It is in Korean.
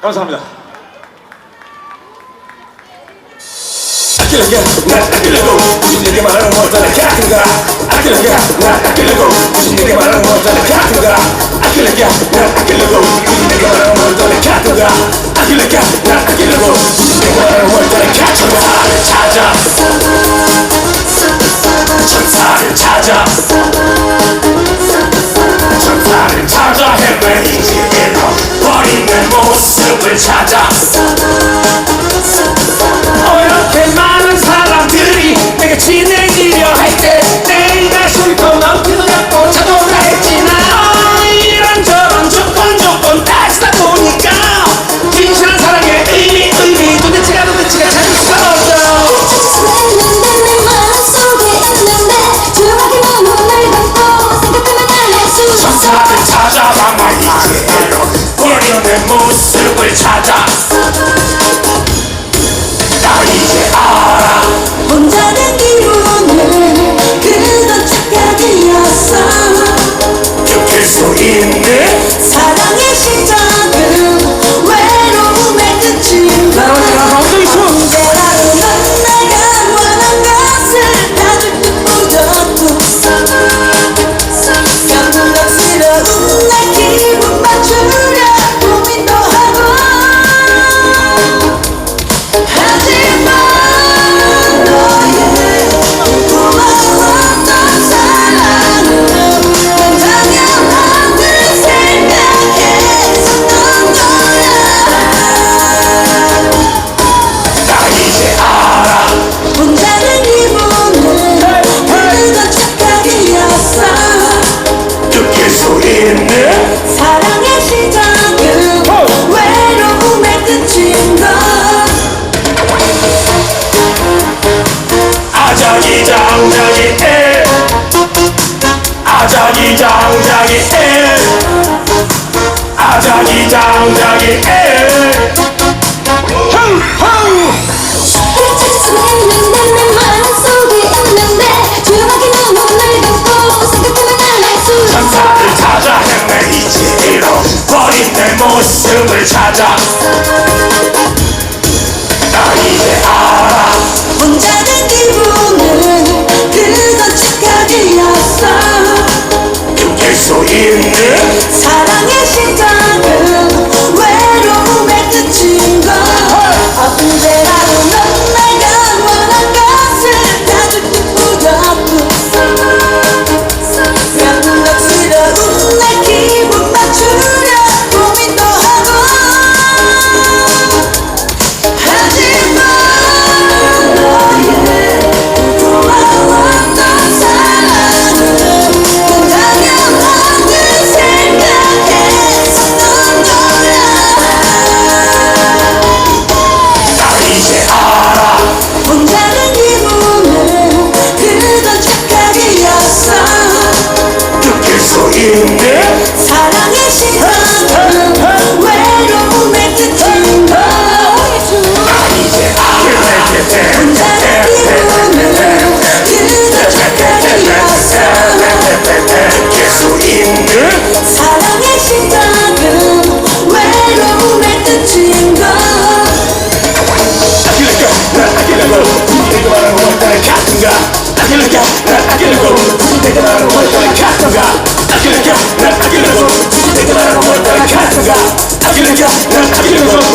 감사합니다. 아끼려게 나 아끼려고 무슨 얘기 말하는 거잖아. 같은가 아끼려게 나 아끼려고 무슨 얘기 말하는 거잖아. 같은가 아끼려게 나 아끼려고 무슨 얘기 말하는 거잖아. 같은가 아끼려게 나 아끼려고 무슨 얘기 말하는 거잖아. 천사를 모습을 찾아. 어렵게 많은 사람들이 내게 친해지려 할 때 내가 훑고 넘기려고 찾아오라 했지 나 이런저런 조건 조건 따지다 보니까 진실한 사랑의 의미 의미. 도대체가 도대체가 찾을 수가 없어. 천사를 찾아봐 말이지로 버린 내 모습 을 찾아 사랑의 시작은 외로움의 끝인 걸 아자기장장이 에 아자기장장이 에 아자기장장이 에 모습을 찾아. 나 이제 알아. 혼자 된 기분은 그건 착각이었어. 느낄 수 있네 사랑의 시작 사랑의 시작은 외로움의 끝인 걸나 이제 알아 혼자는 기분은 그건 착각이었어 느낄 수 있네 사랑의 시작은 외로움의 끝인 걸 아끼려고 난 아끼려고 내가 말하는 건 나의 같은가 아끼려고 난 아끼려고 내가 말하는 건 나의 같은가 아끼려고 아끼